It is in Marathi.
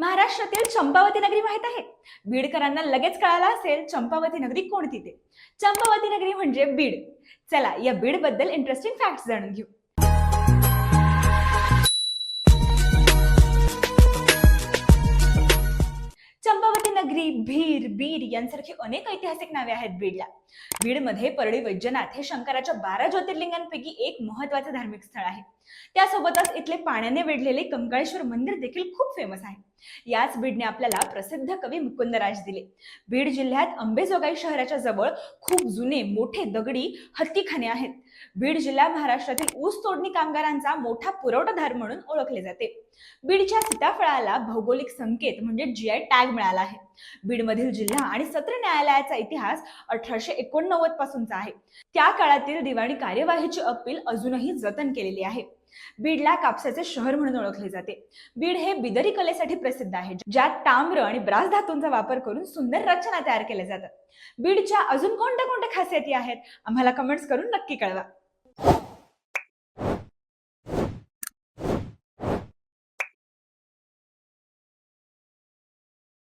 महाराष्ट्रातील चंपावती नगरी माहीत आहे? बीडकरांना लगेच कळाला असेल चंपावती नगरी कोणती ते चंपावती नगरी म्हणजे बीड. चला या बीडबद्दल इंटरेस्टिंग फॅक्ट जाणून घेऊ. चंपावती भीर बीड यांसारखी अनेक ऐतिहासिक नावे आहेत बीडला. बीडमध्ये परळी वैद्यनाथ हे शंकराच्या बारा ज्योतिर्लिंगांपैकी एक महत्त्वाचे धार्मिक स्थळ आहे. त्यासोबतच इथले पाण्याने वेढलेले कंकाळेश्वर मंदिर देखील खूप फेमस आहे. याच बीडने आपल्याला प्रसिद्ध कवी मुकुंदराज दिले. बीड जिल्ह्यात अंबेजोगाई शहराच्या जवळ खूप जुने मोठे दगडी हत्तीखाने आहेत. बीड जिल्हा महाराष्ट्रातील ऊस तोडणी कामगारांचा मोठा पुरवठादार म्हणून ओळखले जाते. बीडच्या सीताफळाला भौगोलिक संकेत म्हणजे जीआय टॅग मिळाला आहे. बीडमधील जिल्हा आणि सत्र न्यायालयाचा इतिहास अठराशे एकोणनव्वद पासूनचा आहे. त्या काळातील दिवाणी कार्यवाहीची अपील अजूनही जतन केलेली आहे. बीडला कापसाचे शहर म्हणून ओळखले जाते. बीड हे बिदरी कलेसाठी प्रसिद्ध आहे ज्यात ताम्र आणि ब्रास धातूंचा वापर करून सुंदर रचना तयार केल्या जातात. बीडच्या अजून कोणत्या कोणत्या खासियती आहेत? आम्हाला कमेंट्स करून नक्की कळवा.